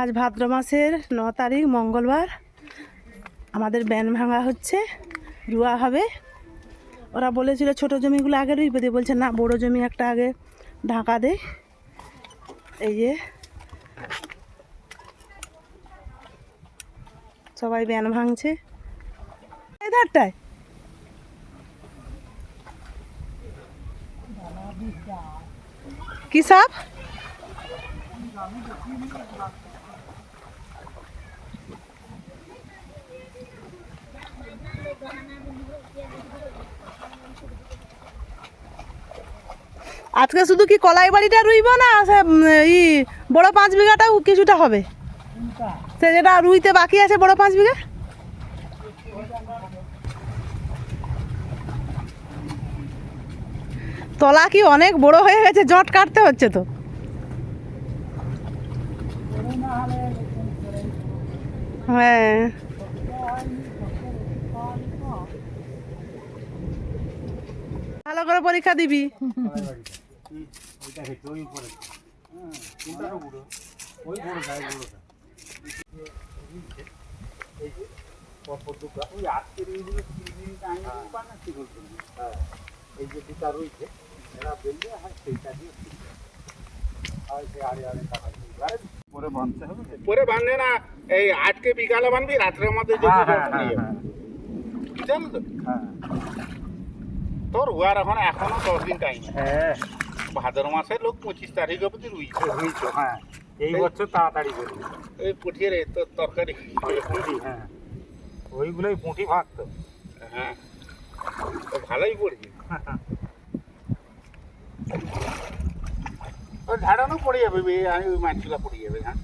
আজ ভাদ্র মাসের ন তারিখ, মঙ্গলবার। আমাদের ব্যান ভাঙা হচ্ছে, রুয়া হবে। ওরা বলেছিল ছোট জমিগুলো আগে রুইবে দিয়ে বলছে না, বড় জমি একটা আগে ঢাকা দে। এই যে সবাই ব্যান ভাঙছে। এই ধারটায়। কি সাপ? আজকে শুধু কি কলাই বাড়িটা রুইব না ই, বড় পাঁচ বিঘাটাও কিছুটা হবে? সে যেটা রুইতে বাকি আছে বড় পাঁচ বিঘা? তলা কি অনেক বড় হয়ে গেছে, জট কাটতে হচ্ছে তো। হ্যাঁ। ভালো করে পরীক্ষা দিবি। এই যে দুটা রয়েছে এরা বেললে সেইটা দিয়ে সে আড়ে আড়ে পরে বাঁধতে হবে পরে বাঁধে না এই আজকে বিকালে বানবি রাত্রের মধ্যে যদি হ্যাঁ, হ্যাঁ, হ্যাঁ। জানো তো? তোর হুয়ার এখন এখনও দশ দিন টাইম হ্যাঁ। ভাদ্র মাসে লোক পঁচিশ তারিখ অবধি রুইছে। হয়েছে হ্যাঁ। এই বছর তাড়াতাড়ি করবি এই পুঠিয়ে তোর তরকারি। পুঁটি হ্যাঁ। ওইগুলোই পুঁটি হ্যাঁ। তো ভালোই পড়ছে। ওই ঝাড়ানো পড়ে যাবে বে, আমি ওই মাছগুলা পড়ে যাবে হ্যাঁ।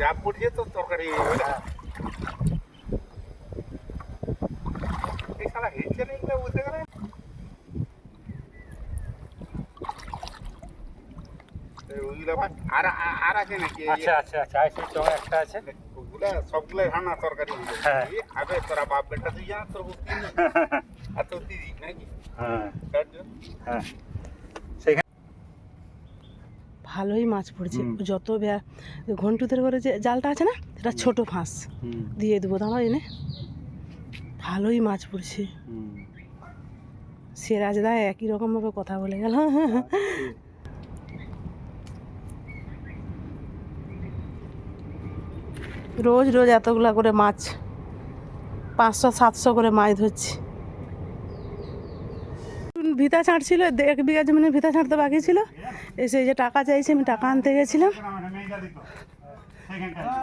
যা পড়ছে তো তরকারি হয়ে যাবে না। এই শালা হেঁচে নেই এগুলো বুঝতে গেলে এই ওইগুলো ভাগ- আর আর- আর আছে নাকি এই- আচ্ছা আচ্ছা আচ্ছা আর সেই একটা আছে। ওগুলা সবগুলা রান্না তরকারি হ্যাঁ। এই তোরা বাপ বেটা তুই জানা তোর আর তোর দিদি নাকি হ্যাঁ। হ্যাঁ ভালোই মাছ পড়ছে। যত ব্যা ঘন্টুদের ঘরে যে জালটা আছে না এটা ছোট ফাঁস দিয়ে দেবো দাঁড়া এনে। ভালোই মাছ পড়ছে। সিরাজদা একই রকমভাবে কথা বলে গেল। রোজ রোজ এতগুলা করে মাছ পাঁচশো সাতশো করে মাছ ধরছি। ভিতা ছাঁটছিল দে- এক বিঘা জমিনের ভিতা ছাঁটতে বাকি ছিল। এসে এই যে টাকা চাইছে আমি টাকা আনতে গেছিলাম।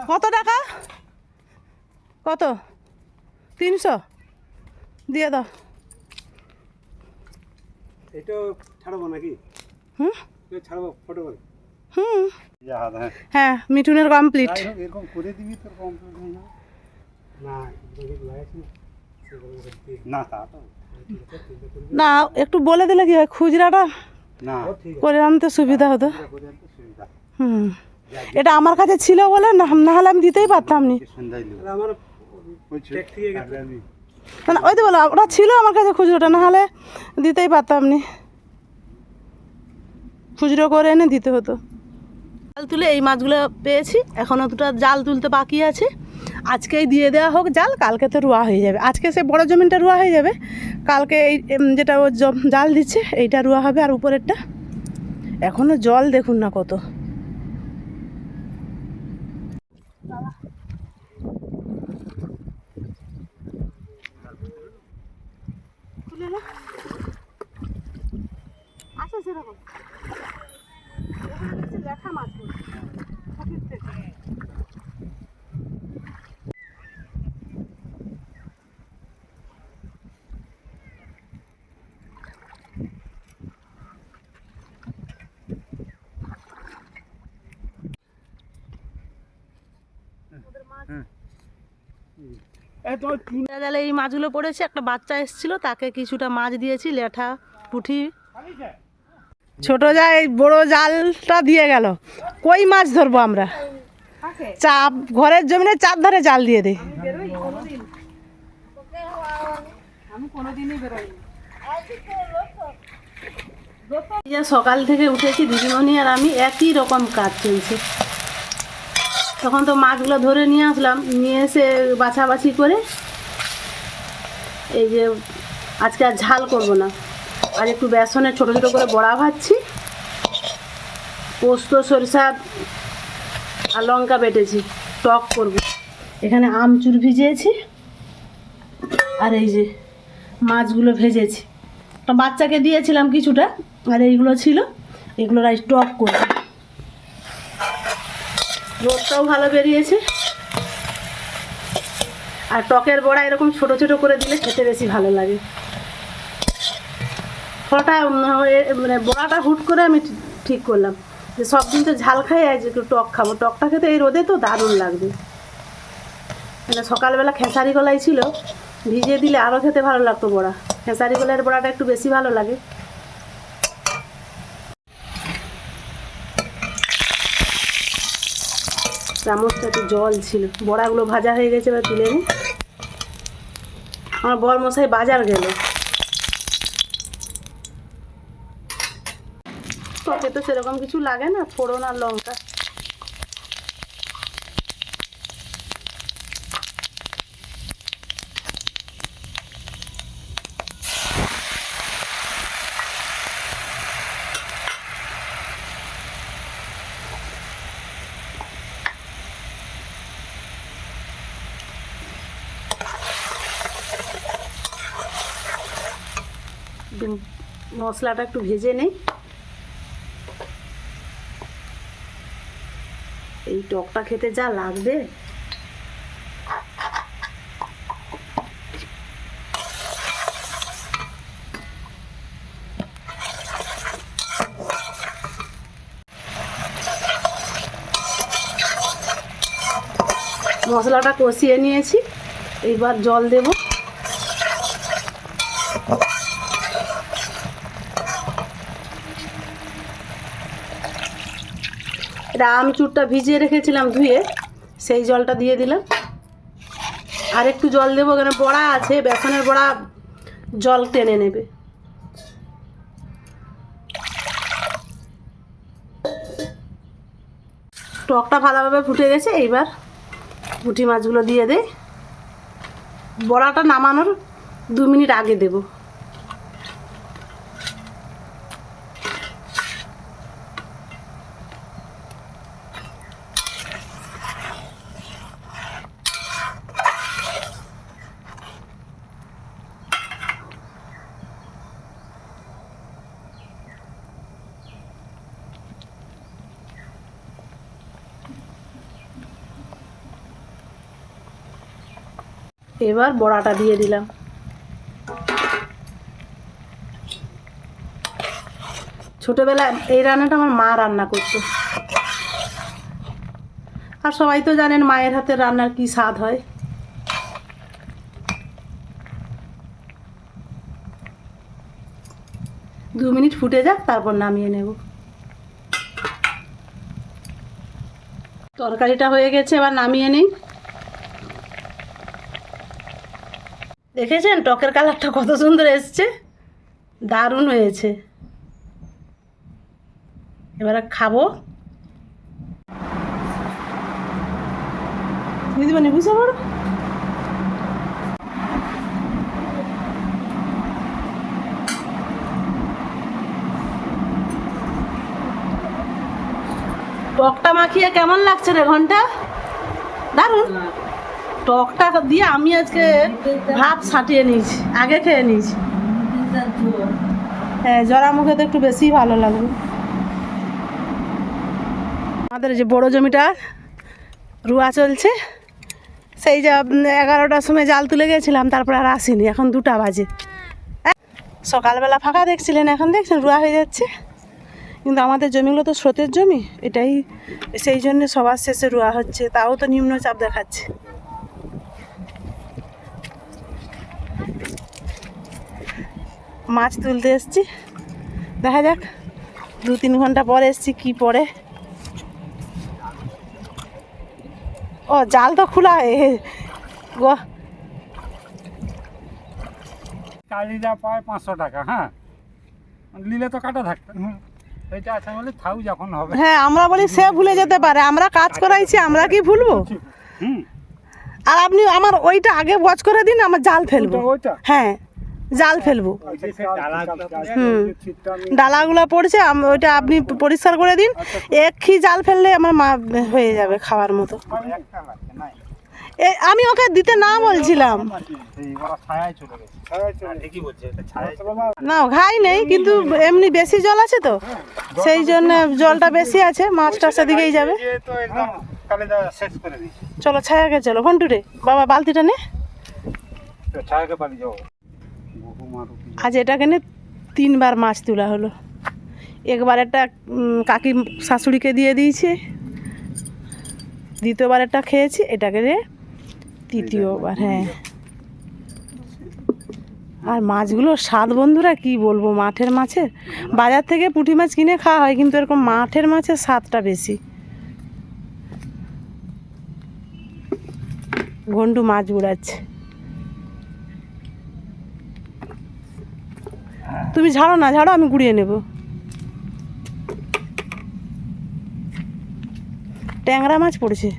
কত টাকা? কত? তিনশো? দিয়ে দাও। এটা ছাড়বো নাকি? হুম? ছাড়বো ফটো করে। হুম। হ্যাঁ। হ্যাঁ মিঠুনের কমপ্লিট এরকম করে দিবি তোর কমপ্লিট হয়ে না না একটু বলে দিলে কি হয়? খুচরাটা না। করে আনতে সুবিধা হতো। হুম। এটা আমার কাছে ছিল বলে না না হলে আমি দিতেই পারতাম নি। আমার না, ওই তো বলো ওটা ছিল আমার কাছে খুচরোটা না হলে দিতেই পারতাম নি। খুচরো করে এনে দিতে হতো। জাল তুলে এই মাছগুলো পেয়েছি এখনও দুটো জাল তুলতে বাকি আছে। আজকেই দিয়ে দেওয়া হোক জাল কালকে তো রোয়া হয়ে যাবে। আজকে সে বড় জমিনটা রোয়া হয়ে যাবে। কালকে এই যেটা ও জাল দিচ্ছে এইটা রোয়া হবে আর উপরেরটা। এখনও জল দেখুন না কত। আছে সেরকম। লেখা মাছ জালে এই মাছগুলো পড়েছে একটা বাচ্চা এসেছিল তাকে কিছুটা মাছ দিয়েছি লেঠা পুঁটি ছোট যায় বড় জালটা দিয়ে গেল। কই মাছ ধরবো আমরা? চাপ ঘরের জমিনে চার ধারে জাল দিয়ে দিই সকাল থেকে উঠেছি দিদিমণি আর আমি একই রকম কাজ চলছে। তখন তো মাছগুলো ধরে নিয়ে আসলাম, নিয়ে এসে বাছাবাছি করে এই যে আজকে আর ঝাল করব না। আর একটু বেসনে ছোটো ছোটো করে বড়া ভাজছি, পোস্ত, সরিষা আর লঙ্কা বেটেছি, টক করব। এখানে আমচুর ভিজিয়েছি, আর এই যে মাছগুলো ভেজেছি। বাচ্চাকে দিয়েছিলাম কিছুটা, আর এইগুলো ছিল, এগুলো রাইস টক করব। রোদটাও ভালো বেরিয়েছে। আর টকের বড়া এরকম ছোট ছোট করে দিলে খেতে বেশি ভালো লাগে। ফলটা মানে বড়াটা হুট করে আমি ঠিক- করলাম। যে সব দিন তো ঝাল খাই, আজ একটু টক খাব। টকটা খেতে এই রোদে তো দারুণ লাগবে। মানে সকালবেলা খেসারি গলাই ছিল, ভিজিয়ে দিলে আরও খেতে ভালো লাগতো বড়া। খেসারি গলাইয়ের বড়াটা একটু বেশি ভালো লাগে। চামচটা একটু জল ছিল। বড়াগুলো ভাজা হয়ে গেছে বা তুলে নিই আমার বর মশাই বাজার গেল। তো সেরকম কিছু লাগে না, ফোড়ন আর লঙ্কা। মশলাটা একটু ভেজে নেই। এই টকটা খেতে যা লাগবে। মশলাটা কষিয়ে নিয়েছি। এইবার জল দেবো। এটা আমচুরটা ভিজিয়ে রেখেছিলাম ধুয়ে, সেই জলটা দিয়ে দিলাম। আর একটু জল দেবো কেন বড়া আছে, বেসনের বড়া জল টেনে নেবে। টকটা ভালোভাবে ফুটে গেছে, এইবার পুঁটি মাছগুলো দিয়ে দে বড়াটা নামানোর দু মিনিট আগে দেবো। এবার বড়াটা দিয়ে দিলাম। ছোটোবেলায় এই রান্নাটা আমার মা রান্না করতো। আর সবাই তো জানেন মায়ের হাতের রান্নার কি স্বাদ হয়। দু মিনিট ফুটে যাক, তারপর নামিয়ে নেব। তরকারিটা হয়ে গেছে, এবার নামিয়ে নেই। দেখেছেন? টকের কালারটা কত সুন্দর এসছে। দারুণ হয়েছে। এবারে খাব। দিদিমণি বুঝতে পারো? টকটা মাখিয়ে কেমন লাগছে রে ঘণ্টা? দারুণ। টকটা দিয়ে আমি আজকে ভাত ছাটিয়ে নিয়েছি আগে খেয়ে নিয়েছি। হ্যাঁ জরা মুখে তো একটু বেশি ভালো লাগবে আমাদের যে বড় জমিটা রুয়া চলছে। সেই যে এগারোটার সময় জাল তুলে গেছিলাম তারপর আর আসিনি এখন দুটা বাজে। আহ, সকালবেলা ফাঁকা দেখছিলেন এখন দেখছেন রুয়া হয়ে যাচ্ছে। কিন্তু আমাদের জমিগুলো তো স্রোতের জমি এটাই সেই জন্য সবার শেষে রুয়া হচ্ছে তাও তো নিম্নচাপ দেখাচ্ছে। মাছ তুলতে এসছি। দেখা যাক দু তিন ঘণ্টা পরে এসছি কি পরে। ও জাল তো খোলা কালিরা পায় পাঁচশো টাকা হ্যাঁ। নিলে তো কাটা থাকতো। এটা আছে বলে থাউ যখন হবে। হ্যাঁ আমরা বলি সে ভুলে যেতে পারে। আমরা কাজ করাইছি আমরা কি ভুলবো? হুম। আর আপনি আমার ওইটা আগে ওয়াচ করে দিন আমার জাল ফেলব। ওইটা? হ্যাঁ। জাল ফেলব। হুম। ডালাগুলো পড়ছে ওইটা আপনি পরিষ্কার করে দিন। এক খি জাল ফেললে আমার মা হয়ে যাবে খাওয়ার মতো। আমি ওকে দিতে না বলছিলাম। না, ঘাই নেই, কিন্তু এমনি বেশি জল আছে তো। সেই জন্য জলটা বেশি আছে মাছটা সেদিকেই যাবে। চলো, ছায়াকে চলো। ঘন্টু রে, বাবা, বালতিটা নে। ছায়াকে পালিয়ে যাব আজ এটাকে নে তিনবার মাছ তোলা হলো। একবার একটা কাকি শাশুড়িকে দিয়ে দিয়েছে দ্বিতীয়বার একটা খেয়েছি এটাকে রে তৃতীয়বার হ্যাঁ। আর মাছগুলো স্বাদ বন্ধুরা কি বলব মাঠের মাছের। বাজার থেকে পুঁটি মাছ কিনে খাওয়া হয় কিন্তু এরকম মাঠের মাছের স্বাদটা বেশি। ঘন্টু মাছ গুড়াচ্ছে তুমি ঝাড়ো না, ঝাড়ো, আমি গুড়িয়ে নেব। ট্যাংরা মাছ পড়েছে।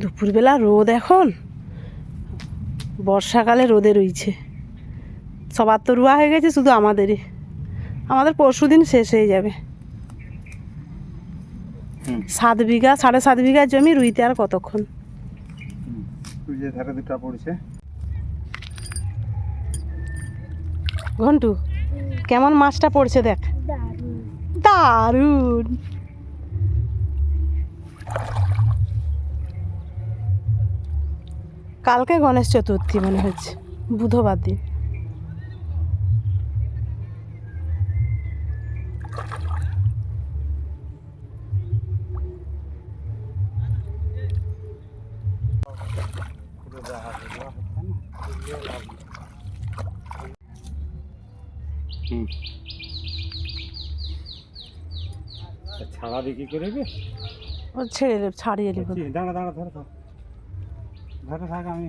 দুপুরবেলা রোদ এখন। বর্ষাকালে রোদে রইছে। সবার তো রুয়া হয়ে গেছে, শুধু আমাদেরই। আমাদের পরশু দিন শেষ হয়ে যাবে। সাত বিঘা সাড়ে সাত বিঘা জমি রুইতে আর কতক্ষণ? ধারে দুটা পড়ছে। ঘন্টু কেমন মাছটা পড়ছে দেখ? দারুণ। কালকে গণেশ চতুর্থী মনে হচ্ছে বুধবার দিন। ছাড়া বিক্রি করে বে ও ছেড়ে দেব ছাড়িয়ে দেব। দাঁড়া দাঁড়া ধরে ধরে থাক আমি।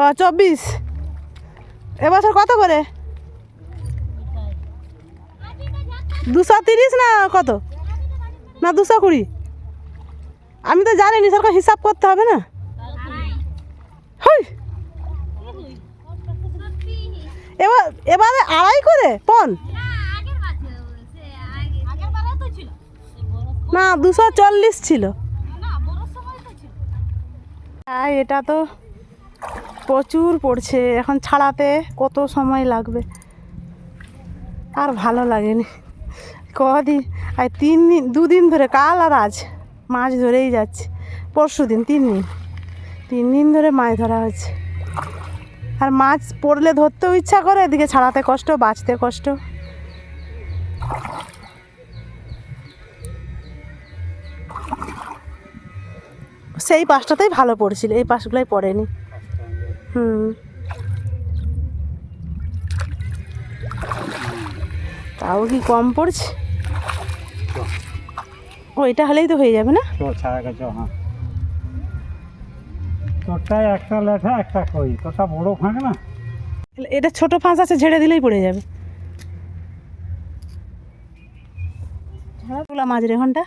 ও চব্বিশ। এবছর কত করে? দুশো তিরিশ না কত? না দুশো কুড়ি। আমি তো জানি সেরকম হিসাব করতে হবে না। এবার আড়াই করে? পন না, দুশো চল্লিশ ছিল। এটা তো প্রচুর পড়ছে। এখন ছাড়াতে কত সময় লাগবে? আর ভালো লাগেনি। কদিন? আর তিন দিন, দুদিন ধরে, কাল আর আজ। মাছ ধরেই যাচ্ছে। পরশু দিন তিন দিন। তিন দিন ধরে মাছ ধরা হচ্ছে। আর মাছ পড়লে ধরতেও ইচ্ছা করে এদিকে ছাড়াতে কষ্ট বাঁচতে কষ্ট। সেই পাশটাতেই ভালো পড়ছিল এই পাশগুলোই পড়েনি। হুম। তাও কি কম পড়ছে? ওইটা হলেই তো হয়ে যাবে না? তো ছায়া গেছে হ্যাঁ তোরটা একটা লেঠা একটা কই? তোরটা বড় ফাঁক না? এটা ছোট ফাঁস আছে ঝেড়ে দিলেই পড়ে যাবে। ঝাড়াগুলা মাছ রে ঘণ্টা।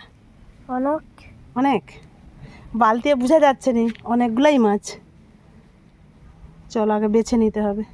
অনেক। অনেক? বালতিয়ে বোঝা যাচ্ছে নি অনেকগুলাই মাছ। চল আগে বেছে নিতে হবে।